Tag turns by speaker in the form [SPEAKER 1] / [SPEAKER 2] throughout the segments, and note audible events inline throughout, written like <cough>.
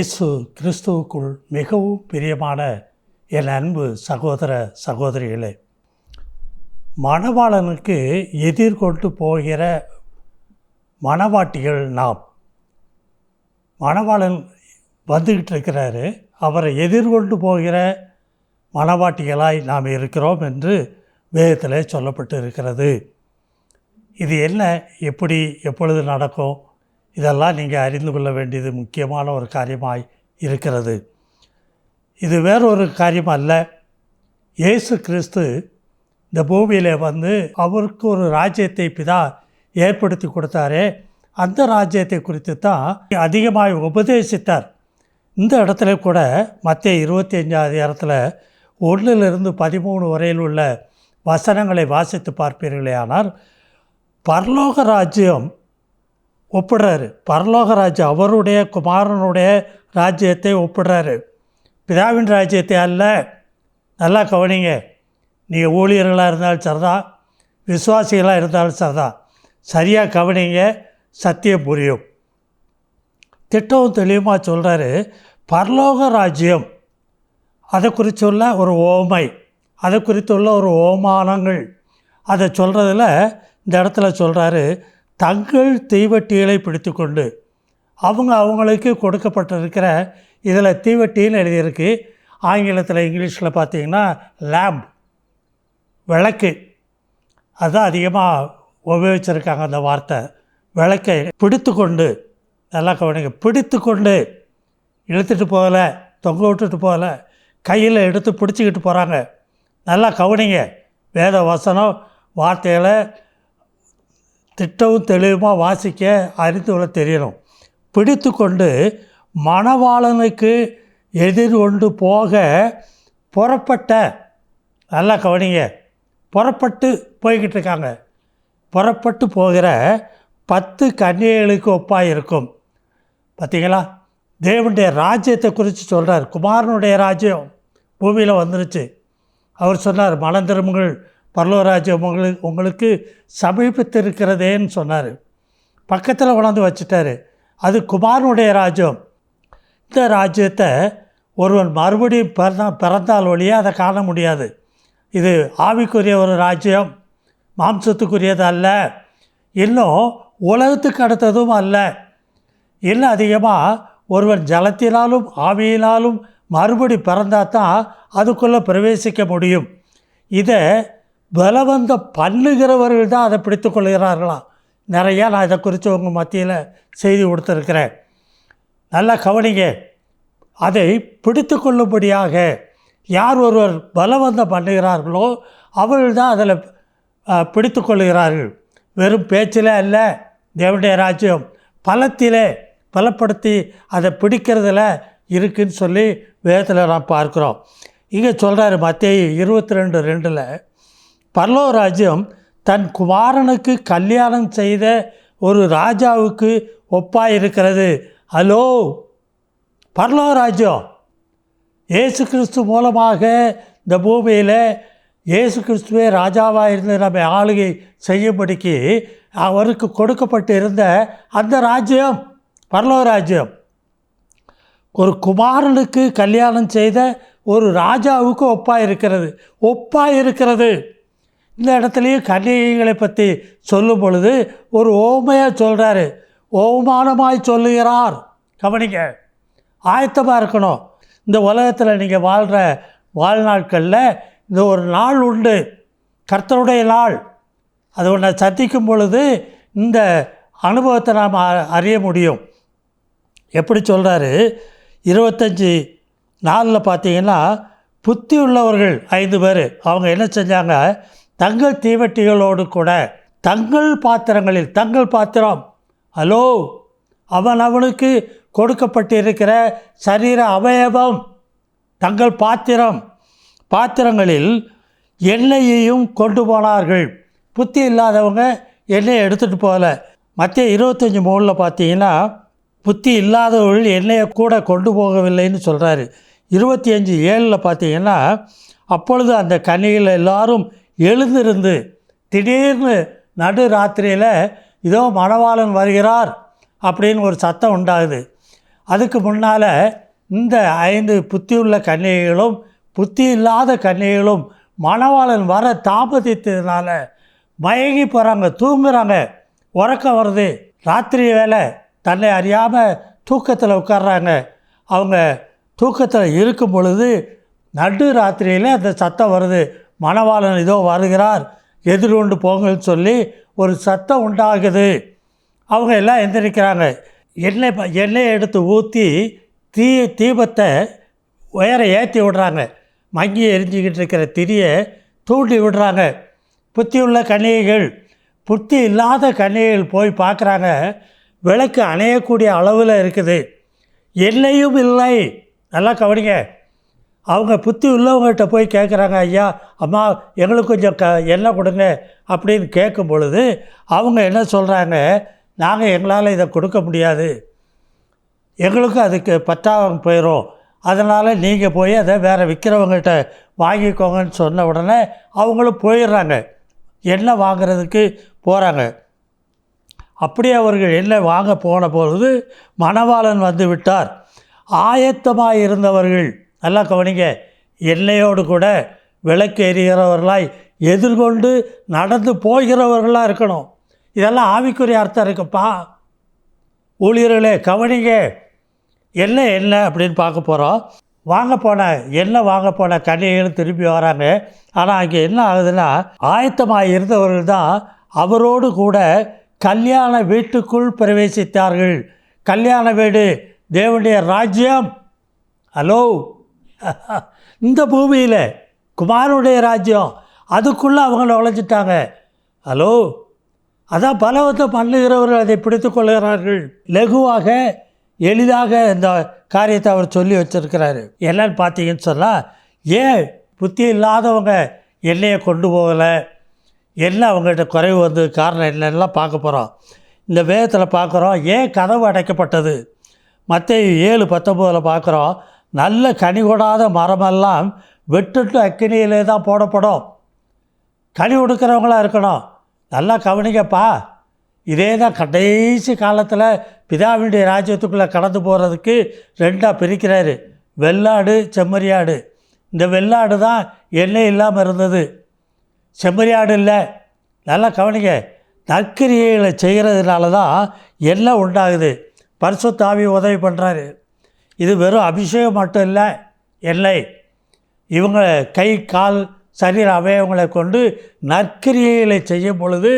[SPEAKER 1] இயேசு கிறிஸ்துவுக்குள் மிகவும் பிரியமான என் அன்பு சகோதர சகோதரிகளே மணவாளனுக்கு எதிர்கொண்டு போகிற மணவாட்டிகள் நாம். மணவாளன் வந்துக்கிட்டு இருக்கிறாரு. அவரை எதிர்கொண்டு போகிற மணவாட்டிகளாய் நாம் இருக்கிறோம் என்று வேதத்தில் சொல்லப்பட்டு இருக்கிறது இது என்ன? எப்படி? எப்பொழுது நடக்கும்? இதெல்லாம் நீங்கள் அறிந்து கொள்ள வேண்டியது முக்கியமான ஒரு காரியமாய் இருக்கிறது. இது வேறொரு காரியம் அல்ல இயேசு கிறிஸ்து இந்த பூமியில் வந்து அவருக்கு ஒரு ராஜ்யத்தை பிதா ஏற்படுத்தி கொடுத்தாரே. அந்த ராஜ்யத்தை குறித்து தான் அதிகமாக உபதேசித்தார். இந்த இடத்துல கூட மத்திய இருபத்தி அஞ்சாவது இடத்துல ஒன்றிலிருந்து பதிமூணு வரையில் உள்ள வசனங்களை வாசித்து பார்ப்பீர்களே ஆனால் பரலோக ராஜ்யம் ஒப்பிடுறாரு. பரலோக ராஜ்யம் அவருடைய குமாரனுடைய ராஜ்யத்தை ஒப்பிடுறாரு. பிதாவின் ராஜ்யத்தை அல்ல. நல்லா கவனிங்க. நீங்கள் ஊழியர்களாக இருந்தாலும் சரிதான். விசுவாசிகளாக இருந்தாலும் சரிதான். சரியாக கவனிங்க. சத்தியம் புரியும். திட்டம் தெளிவாக சொல்கிறாரு பரலோக ராஜ்யம் அதை குறித்துள்ள ஒரு ஓமை அதை குறித்துள்ள ஒரு ஓமானங்கள் அதை சொல்கிறதுல இந்த இடத்துல சொல்கிறாரு தங்கள் தீவட்டிகளை பிடித்து கொண்டு அவங்க அவங்களுக்கு கொடுக்கப்பட்டிருக்கிற இதில் தீவட்டின்னு எழுதியிருக்கு. ஆங்கிலத்தில் இங்கிலீஷில் பார்த்தீங்கன்னா லேம்ப் விளக்கு. அதுதான் அதிகமாக உபயோகிச்சிருக்காங்க அந்த வார்த்தை. விளக்கை பிடித்து கொண்டு நல்லா கவனிங்க பிடித்து கொண்டு இழுத்துட்டு போகல தொங்க விட்டுட்டு போகல கையில் எடுத்து பிடிச்சிக்கிட்டு போகிறாங்க நல்லா கவனிங்க வேத வசனம் வார்த்தைகளை திட்டமும் தெளிவுமாக வாசிக்க அறிந்து கொள்ள தெரியணும். பிடித்து கொண்டு மணவாளனுக்கு எதிர்கொண்டு போக புறப்பட்ட நல்லா கவனிங்க புறப்பட்டு போய்கிட்டு இருக்காங்க. புறப்பட்டு போகிற பத்து கன்னிகைகளுக்கு ஒப்பாக இருக்கும். பார்த்தீங்களா தேவனுடைய ராஜ்யத்தை குறித்து சொல்கிறார் குமாரனுடைய ராஜ்யம் பூமியில் வந்துருச்சு. அவர் சொன்னார் மனம் திரும்புங்கள் பரலோக உங்களுக்கு உங்களுக்கு சமீபித்திருக்கிறதேன்னு சொன்னார். பக்கத்தில் கொண்டாந்து வச்சுட்டார். அது குமாரனுடைய ராஜ்யம். இந்த ராஜ்யத்தை ஒருவன் மறுபடியும் பிறந்தா பிறந்தால் வழியாக அதை காண முடியாது. இது ஆவிக்குரிய ஒரு ராஜ்யம். மாம்சத்துக்குரியது அல்ல. இன்னும் உலகத்துக்கு அடுத்ததும் அல்ல. இன்னும் அதிகமாக ஒருவன் ஜலத்தினாலும் ஆவியினாலும் மறுபடி பிறந்தால் தான் அதுக்குள்ளே பிரவேசிக்க முடியும். இதை பலவந்த பண்ணுகிறவர்கள் தான் அதை பிடித்து கொள்கிறார்களாம் நிறையா நான் இதை குறித்து உங்கள் மத்தியில் செய்தி கொடுத்துருக்கிறேன். நல்லா கவனிங்க. அதை பிடித்து கொள்ளும்படியாக யார் ஒருவர் பலவந்தம் பண்ணுகிறார்களோ அவர்கள் தான் அதில் பிடித்து கொள்கிறார்கள் வெறும் பேச்சில் அல்ல தேவனுடைய ராஜ்யம் பலத்திலே பலப்படுத்தி அதை பிடிக்கிறதுல இருக்குன்னு சொல்லி வேதத்தில் நாம் பார்க்குறோம். இங்கே சொல்கிறாரு மத்திய இருபத்தி ரெண்டு ரெண்டில் பரலோ தன் குமாரனுக்கு கல்யாணம் செய்த ஒரு ராஜாவுக்கு ஒப்பாயிருக்கிறது. ஹலோ பரலோ ராஜ்யம் இயேசு கிறிஸ்து மூலமாக இந்த பூமியில் இயேசு கிறிஸ்துவே ராஜாவாக இருந்து நம்ம ஆளுகை செய்யும்படிக்கு அவருக்கு கொடுக்கப்பட்டு இருந்த அந்த ராஜ்யம் பரலோராஜ்யம் ஒரு குமாரனுக்கு கல்யாணம் செய்த ஒரு ராஜாவுக்கு ஒப்பாக இருக்கிறது ஒப்பாக இருக்கிறது இந்த இடத்துலையும் கன்னிகைகளை பற்றி சொல்லும் பொழுது ஒரு ஓமையாக சொல்கிறாரு ஓமானமாய் சொல்லுகிறார். கவனிங்க. ஆயத்தமாக இருக்கணும். இந்த உலகத்தில் நீங்கள் வாழ்கிற வாழ்நாட்களில் இந்த ஒரு நாள் உண்டு. கர்த்தருடைய நாள். அது ஒன்றை சந்திக்கும் பொழுது இந்த அனுபவத்தை நாம் அறிய முடியும். எப்படி சொல்கிறாரு இருபத்தஞ்சி நாளில் பார்த்தீங்கன்னா புத்தி உள்ளவர்கள் ஐந்து பேர். அவங்க என்ன செஞ்சாங்க? தங்கள் தீவெட்டிகளோடு கூட தங்கள் பாத்திரங்களில் தங்கள் பாத்திரம். ஹலோ அவன் அவனுக்கு கொடுக்கப்பட்டிருக்கிற சரீர அவயவம் தங்கள் பாத்திரம். பாத்திரங்களில் எண்ணெயையும் கொண்டு போனார்கள். புத்தி இல்லாதவங்க எண்ணெயை எடுத்துகிட்டு போகல. மற்ற இருபத்தஞ்சி மூணில் பார்த்தீங்கன்னா புத்தி இல்லாதவர்கள் எண்ணெயை கூட கொண்டு போகவில்லைன்னு சொல்கிறாரு இருபத்தி அஞ்சு ஏழில் பார்த்தீங்கன்னா அப்பொழுது அந்த கனியில் எல்லாரும் எழுந்திருந்து திடீர்னு நடு ராத்திரியில் இதோ மணவாளன் வருகிறார் அப்படின்னு ஒரு சத்தம் உண்டாகுது. அதுக்கு முன்னால் இந்த ஐந்து புத்தியுள்ள கன்னிகைகளும் புத்தி இல்லாத கன்னிகைகளும் மணவாளன் வர தாமதித்ததுனால மயங்கி போகிறாங்க தூங்குறாங்க. உறக்கம் வருது. ராத்திரி வேலை தன்னை அறியாமல் தூக்கத்தில் உட்கார்றாங்க. அவங்க தூக்கத்தில் இருக்கும் பொழுது நடு ராத்திரியில் அந்த சத்தம் வருது. மணவாளன் இதோ வருகிறார். எதிர்கொண்டு போங்கன்னு சொல்லி ஒரு சத்தம் உண்டாகுது. அவங்க எல்லாம் எந்திரிக்கிறாங்க. எண்ணெய் எண்ணெயை எடுத்து ஊற்றி தீ தீபத்தை உயர ஏற்றி விடுறாங்க. மங்கி எரிஞ்சிக்கிட்டு இருக்கிற திரியை தூண்டி விடுறாங்க. புத்தி உள்ள கன்னிகைகள் புத்தி இல்லாத கன்னிகைகள் போய் பார்க்குறாங்க. விளக்கு அணையக்கூடிய அளவில் இருக்குது. எண்ணெயும் இல்லை. நல்லா கவனிங்க. அவங்க புத்தி உள்ளவங்ககிட்ட போய் கேட்குறாங்க ஐயா அம்மா எங்களுக்கு கொஞ்சம் க எண்ணெய் கொடுங்க அப்படின்னு கேட்கும் பொழுது அவங்க என்ன சொல்கிறாங்க நாங்கள் எங்களால் இதை கொடுக்க முடியாது. எங்களுக்கும் அதுக்கு பற்றாக போயிடும் அதனால் நீங்கள் போய் அதை வேறு விற்கிறவங்ககிட்ட வாங்கிக்கோங்கன்னு சொன்ன உடனே அவங்களும் போயிடுறாங்க. எண்ணெய் வாங்குறதுக்கு போகிறாங்க அப்படியே அவர்கள் எண்ணெய் வாங்க போன பொழுது மணவாளன் வந்து விட்டார். ஆயத்தமாக இருந்தவர்கள் நல்லா கவனிங்க. எண்ணெயோடு கூட விளக்கு எரிகிறவர்களாய் எதிர்கொண்டு நடந்து போகிறவர்களாக இருக்கணும். இதெல்லாம் ஆவிக்குரிய அர்த்தம் இருக்குப்பா. ஊழியர்களே கவனிங்க. என்ன என்ன அப்படின்னு பார்க்க போகிறோம் வாங்க போன என்ன வாங்க போன கன்னிகைகள் திரும்பி வராங்க. ஆனால் அங்கே என்ன ஆகுதுன்னா ஆயத்தமாக இருந்தவர்கள் தான் அவரோடு கூட கல்யாண வீட்டுக்குள் பிரவேசித்தார்கள். கல்யாண வீடு தேவனுடைய ராஜ்யம். ஹலோ <laughs> இந்த பூமியில் குமாரனுடைய ராஜ்யம் அதுக்குள்ளே அவங்க நுழைஞ்சிட்டாங்க ஹலோ? அதான் பலவத்தை பண்ணுகிறவர்கள் அதை பிடித்து கொள்கிறார்கள். லகுவாக எளிதாக இந்த காரியத்தை அவர் சொல்லி வச்சிருக்கிறாரு. என்னன்னு பார்த்தீங்கன்னு சொன்னால் ஏன் புத்தி இல்லாதவங்க எண்ணெயை கொண்டு போகலை? என்ன அவங்ககிட்ட குறைவு வந்து காரணம் என்னென்னலாம் பார்க்க போகிறோம் இந்த வேதத்தில் பார்க்குறோம் ஏன் கதவு அடைக்கப்பட்டது? மற்ற ஏழு பத்தொம்போதில் பார்க்குறோம் நல்ல கனி கொடாத மரமெல்லாம் வெட்டுட்டு அக்கினியிலே தான் போடப்படும். கனி கொடுக்குறவங்களாக இருக்கணும். நல்லா கவனிங்கப்பா. இதே தான் கடைசி காலத்தில் பிதாவினுடைய ராஜ்யத்துக்குள்ளே கடந்து போகிறதுக்கு ரெண்டாக பிரிக்கிறாரு. வெள்ளாடு செம்மறியாடு. இந்த வெள்ளாடு தான் எண்ணெய் இல்லாமல் இருந்தது. செம்மறியாடு இல்லை. நல்லா கவனிங்க. நற்கிரியைகளை செய்கிறதுனால தான் எண்ணெய் உண்டாகுது. பரிசு தாவி உதவி பண்ணுறாரு இது வெறும் அபிஷேகம் மட்டும் இல்லை இல்லை இவங்க கை கால் சரீர அவயவங்களை கொண்டு நற்கிரியைகளை செய்யும் பொழுது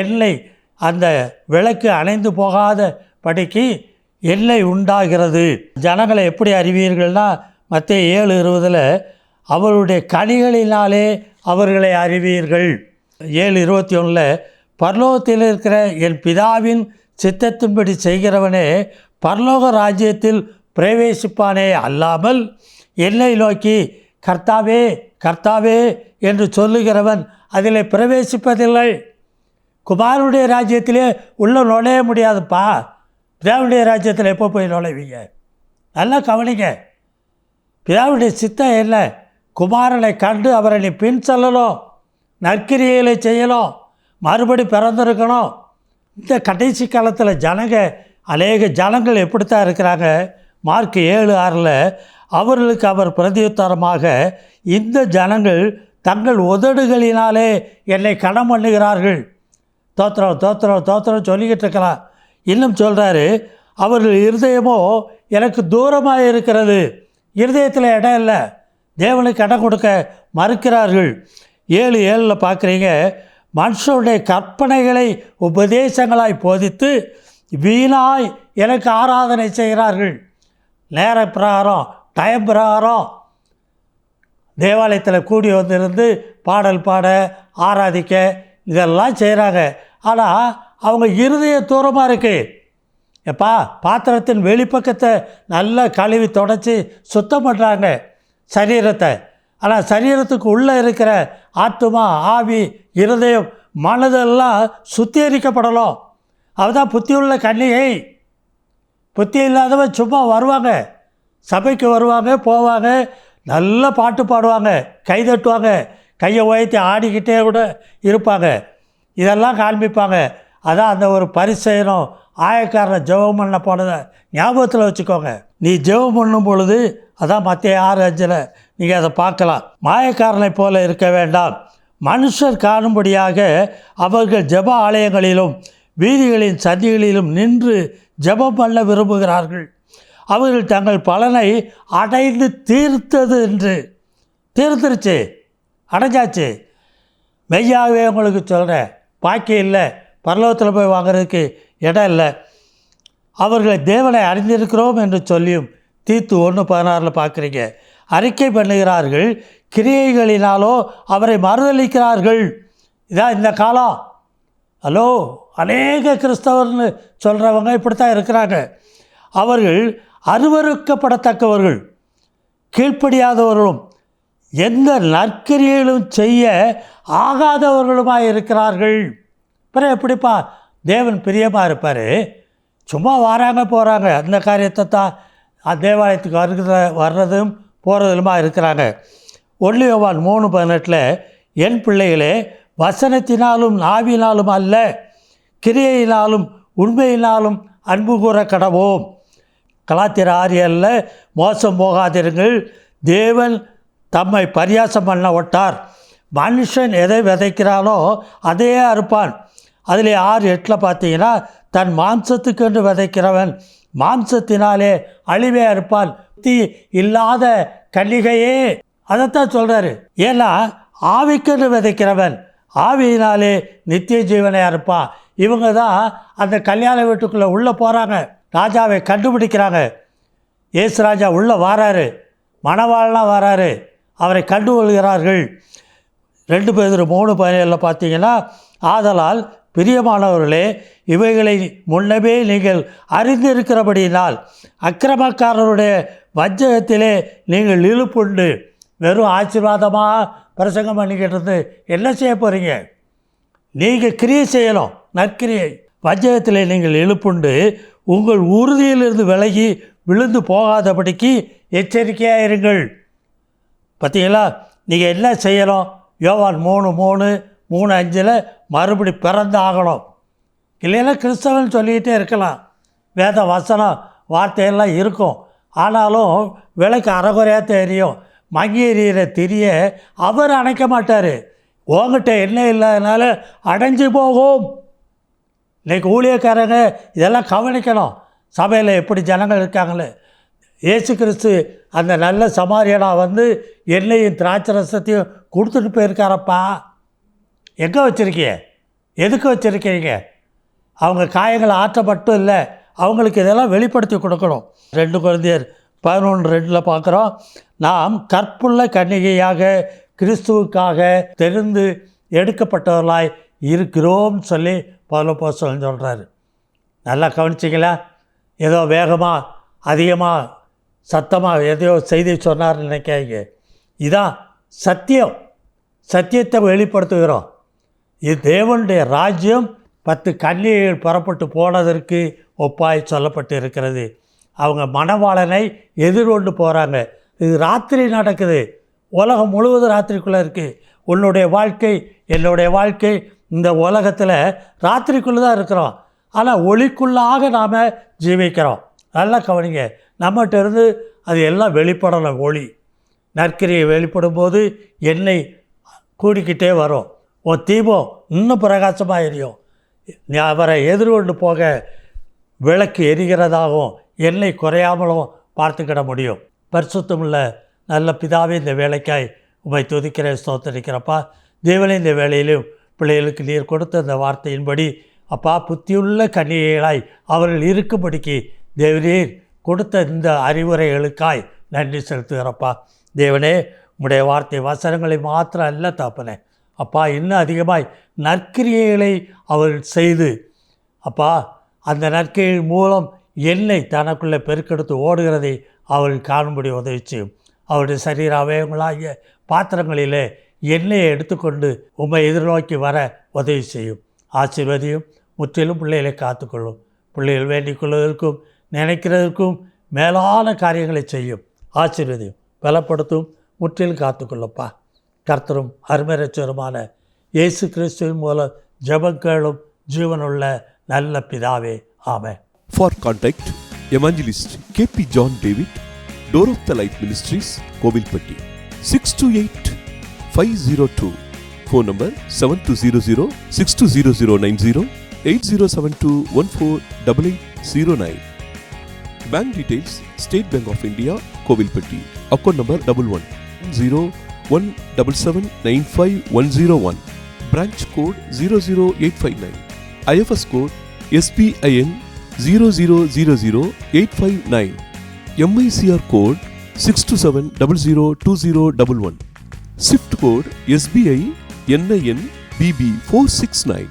[SPEAKER 1] எண்ணெய் அந்த விளக்கு அணைந்து போகாத படிக்கு எண்ணெய் உண்டாகிறது. ஜனங்களை எப்படி அறிவீர்கள்னா மற்ற ஏழு இருபதில் அவருடைய கனிகளினாலே அவர்களை அறிவீர்கள். ஏழு இருபத்தி ஒன்றில் பரலோகத்தில் இருக்கிற என் பிதாவின் சித்தத்தின்படி செய்கிறவனே பரலோக ராஜ்யத்தில் பிரவேசிப்பானே அல்லாமல் என்னை நோக்கி கர்த்தாவே கர்த்தாவே என்று சொல்லுகிறவன் அதில் பிரவேசிப்பதில்லை. குமாரனுடைய ராஜ்யத்திலே உள்ளே நுழைய முடியாதுப்பா. பிதாவுடைய ராஜ்யத்தில் எப்போ போய் நுழைவீங்க? நல்லா கவனிங்க. பிதாவுடைய சித்தம் என்ன? குமாரனை கண்டு அவரை நீ பின் செல்லணும் நற்கிரியலை செய்யணும் மறுபடி பிறந்திருக்கணும். இந்த கடைசி காலத்தில் ஜனங்க அநேக ஜனங்கள் எப்படித்தான் இருக்கிறாங்க? மார்க் ஏழு ஆறில் அவர்களுக்கு அவர் பிரதியுத்தரமாக இந்த ஜனங்கள் தங்கள் உதடுகளினாலே என்னை கடம் பண்ணுகிறார்கள். தோத்திரம் தோத்திரம் தோத்திரம் சொல்லிக்கிட்டு இருக்கலாம். இன்னும் சொல்கிறாரு அவர்கள் இருதயமோ எனக்கு தூரமாக இருக்கிறது. இருதயத்தில் இடம் இல்லை. தேவனுக்கு இடம் கொடுக்க மறுக்கிறார்கள். ஏழு ஏழில் பார்க்குறீங்க மனுஷனுடைய கற்பனைகளை உபதேசங்களாய் போதித்து வீணாய் எனக்கு ஆராதனை செய்கிறார்கள். நேர பிரகாரம் டைம் பிரகாரம் தேவாலயத்தில் கூடி வந்திருந்து பாடல் பாட ஆராதிக்க இதெல்லாம் செய்கிறாங்க ஆனால் அவங்க இருதய தூரமாக இருக்குது எப்பா பாத்திரத்தின் வெளிப்பக்கத்தை நல்லா கழுவி தொடச்சி சுத்தம் பண்ணுறாங்க சரீரத்தை. ஆனால் சரீரத்துக்கு உள்ளே இருக்கிற ஆத்துமா ஆவி இருதயம் மனதெல்லாம் சுத்திகரிக்கப்படலாம் அதுதான் புத்தியுள்ள கன்னிகை புத்தி இல்லாதவன் சும்மா வருவாங்க. சபைக்கு வருவாங்க போவாங்க நல்ல பாட்டு பாடுவாங்க கை தட்டுவாங்க கையை உயர்த்தி ஆடிக்கிட்டே கூட இருப்பாங்க. இதெல்லாம் காண்பிப்பாங்க. அதான் அந்த ஒரு பரிசெயனும் ஆயக்காரனை ஜெபம் பண்ண போனதை ஞாபகத்தில் வச்சுக்கோங்க. நீ ஜெபம் பண்ணும் பொழுது அதான் மத்திய ஆறு அஞ்சில் நீங்கள் அதை பார்க்கலாம். மாயக்காரனை போல இருக்க வேண்டாம். மனுஷர் காணும்படியாக அவர்கள் ஜெப ஆலயங்களிலும் வீதிகளின் சந்திகளிலும் நின்று ஜெபம் பண்ண விரும்புகிறார்கள். அவர்கள் தங்கள் பலனை அடைந்து தீர்த்தது என்று தீர்த்துருச்சு. அடைஞ்சாச்சு. மெய்யாகவே உங்களுக்கு சொல்கிறேன் பாக்கி இல்லை. பரலோகத்தில் போய் வாங்குறதுக்கு இடம் இல்லை. அவர்களை தேவனை அறிந்திருக்கிறோம் என்று சொல்லியும் தீர்த்து ஒன்று பதினாறில் பார்க்குறீங்க. அறிக்கை பண்ணுகிறார்கள். கிரியைகளினாலோ அவரை மறுதளிக்கிறார்கள் இதான் இந்த காலம். ஹலோ அநேக கிறிஸ்தவர்னு சொல்கிறவங்க இப்படித்தான் இருக்கிறாங்க. அவர்கள் அருவருக்கப்படத்தக்கவர்கள் கீழ்ப்படியாதவர்களும் எந்த நற்கிரியைகளும் செய்ய ஆகாதவர்களுமாக இருக்கிறார்கள். பிறகு எப்படிப்பா தேவன் பிரியமாக இருப்பார்? சும்மா வராங்க போகிறாங்க அந்த காரியத்தை தான் தேவாலயத்துக்கு வருகிற வர்றதும் போகிறதுமா இருக்கிறாங்க. ஒல்லியோவான் மூணு பதினெட்டில் என் பிள்ளைகளே வசனத்தினாலும் நாவினாலும் அல்ல கிரியையினாலும் உண்மையினாலும் அன்பு கூற கடவோம். கலாத்திர ஆரியல்ல மோசம் போகாதிருங்கள் தேவன் தம்மை பரியாசம் பண்ண ஒட்டார். மனுஷன் எதை விதைக்கிறானோ அதையே அறுப்பான். அதில் ஆறு எட்டில் பார்த்தீங்கன்னா தன் மாம்சத்துக்கென்று விதைக்கிறவன் மாம்சத்தினாலே அழிவே அறுப்பான். புத்தி இல்லாத கன்னிகையே. அதைத்தான் சொல்கிறாரு ஏன்னா ஆவிக்கென்று விதைக்கிறவன் ஆவியினாலே நித்திய ஜீவனை அறுப்பா. இவங்க தான் அந்த கல்யாண வீட்டுக்குள்ளே உள்ளே போகிறாங்க ராஜாவை கண்டுபிடிக்கிறாங்க. ஏசு ராஜா உள்ளே வாராரு. மணவாளனாக வராரு. அவரை கண்டு கொள்கிறார்கள். ரெண்டு பேர் மூணு பதினேழில் பார்த்தீங்கன்னா ஆதலால் பிரியமானவர்களே இவைகளை முன்னமே நீங்கள் அறிந்திருக்கிறபடியினால் அக்கிரமக்காரருடைய வஞ்சகத்திலே நீங்கள் இழுப்புண்டு. வெறும் ஆசீர்வாதமாக பிரசங்கம் பண்ணிக்கிட்டு இருந்து என்ன செய்ய போகிறீங்க நீங்கள் கிரியை செய்யலாம் நற்கிரியை. வஞ்சகத்தில் நீங்கள் எழுப்புண்டு உங்கள் உறுதியிலிருந்து விலகி விழுந்து போகாதபடிக்கு எச்சரிக்கையாக இருங்கள். பார்த்தீங்களா நீங்கள் என்ன செய்யணும்? யோவான் மூணு மூணு மூணு அஞ்சில் மறுபடி பிறந்து ஆகணும் இல்லைன்னா கிறிஸ்தவன் சொல்லிக்கிட்டே இருக்கலாம். வேத வசனம் வார்த்தையெல்லாம் இருக்கும். ஆனாலும் விலைக்கு அறகுறையாக தெரியும். மங்கி எறிகிற அவர் அணைக்க மாட்டார். உங்ககிட்ட என்ன இல்லாதனால அடைஞ்சு போகும். இன்றைக்கி ஊழியக்காரங்க இதெல்லாம் கவனிக்கணும். சபையில் எப்படி ஜனங்கள் இருக்காங்களே இயேசு கிறிஸ்து அந்த நல்ல சமாரியனாக வந்து எண்ணெயும் திராட்சை ரசத்தையும் கொடுத்துட்டு போயிருக்காரப்பா. எங்கே வச்சுருக்கீங்க எதுக்கு வச்சுருக்கீங்க அவங்க காயங்களை ஆற்ற மட்டும் இல்லை. அவங்களுக்கு இதெல்லாம் வெளிப்படுத்தி கொடுக்கணும். ரெண்டு குழந்தையர் பதினொன்று ரெண்டில் பார்க்குறோம். நாம் கற்புள்ள கன்னிகையாக கிறிஸ்துவுக்காக தெரிந்து எடுக்கப்பட்டவர்களாய் இருக்கிறோம் சொல்லி பௌலப்போஸ்தலன் சொல்கிறாரு நல்லா கவனிச்சிங்களா ஏதோ வேகமாக அதிகமாக சத்தமாக எதையோ செய்தி சொன்னார்னு நினைக்காதீங்க. இதான் சத்தியம். சத்தியத்தை வெளிப்படுத்துகிறோம். இது தேவனுடைய ராஜ்யம். பத்து கன்னிகைகள் புறப்பட்டு போனதற்கு ஒப்பாய் சொல்லப்பட்டு இருக்கிறது அவங்க மணவாளனை எதிர்கொண்டு போகிறாங்க இது ராத்திரி நடக்குது. உலகம் முழுவதும் ராத்திரிக்குள்ளே இருக்குது உன்னுடைய வாழ்க்கை என்னுடைய வாழ்க்கை இந்த உலகத்தில் ராத்திரிக்குள்ளே தான் இருக்கிறோம். ஆனால் ஒளிக்குள்ளாக நாம் ஜீவிக்கிறோம். நல்லா கவனிங்க. நம்மகிட்ட இருந்து அது எல்லாம் வெளிப்படணும் ஒளி. நற்கரியை வெளிப்படும் போது எண்ணெய் கூடிக்கிட்டே வரும். உன் தீபம் இன்னும் பிரகாசமாக எரியும். அவரை எதிர்கொண்டு போக விளக்கு எரிகிறதாகவும் என்னை குறையாமலும் பார்த்துக்கிட முடியும். பரிசுத்தமுள்ள நல்ல பிதாவே இந்த வேலைக்காய் உமை துதிக்கிற ஸ்தோத்தரிக்கிறப்பா தேவனே இந்த வேலையிலும் பிள்ளைகளுக்கு நீர் கொடுத்த இந்த வார்த்தையின்படி அப்பா புத்தியுள்ள கன்னிகைகளாய் அவர்கள் இருக்கும்படிக்கு தேவரீர் கொடுத்த இந்த அறிவுரைகளுக்காய் நன்றி செலுத்துகிறப்பா தேவனே உடைய வார்த்தை வசனங்களை மாத்திரம் அல்ல தாப்பனே. அப்பா இன்னும் அதிகமாய் நற்கிரியைகளை அவர்கள் செய்து அப்பா அந்த நற்கையின் மூலம் எண்ணெய் தனக்குள்ளே பெருக்கெடுத்து ஓடுகிறதை அவள் காணும்படி உதவி செய்யும் அவருடைய சரீர அவயவங்களாகிய பாத்திரங்களிலே எண்ணெயை எடுத்துக்கொண்டு உம்மை எதிர்நோக்கி வர உதவி செய்யும். ஆசீர்வதியும் முற்றிலும் பிள்ளைகளை காத்துக்கொள்ளும். பிள்ளைகள் வேண்டிக் கொள்வதற்கும் நினைக்கிறதற்கும் மேலான காரியங்களை செய்யும். ஆசீர்வதியும் பலப்படுத்தும் முற்றிலும் காத்துக்கொள்ளப்பா கர்த்தரும் அருமரச்சருமான இயேசு கிறிஸ்துவின் மூலம் ஜெபம் கேளும் ஜீவனுள்ள நல்ல பிதாவே. ஆமை
[SPEAKER 2] For contact, Evangelist KP John David, Door of the Light Ministries, Kovilpatti, 628 502. Phone number 7200 620090 8072 148809. Bank details State Bank of India, Kovilpatti. Account number double zero zero zero zero eight five nine MICR code six two seven double zero two zero double one swift code SBI N I N B B four six nine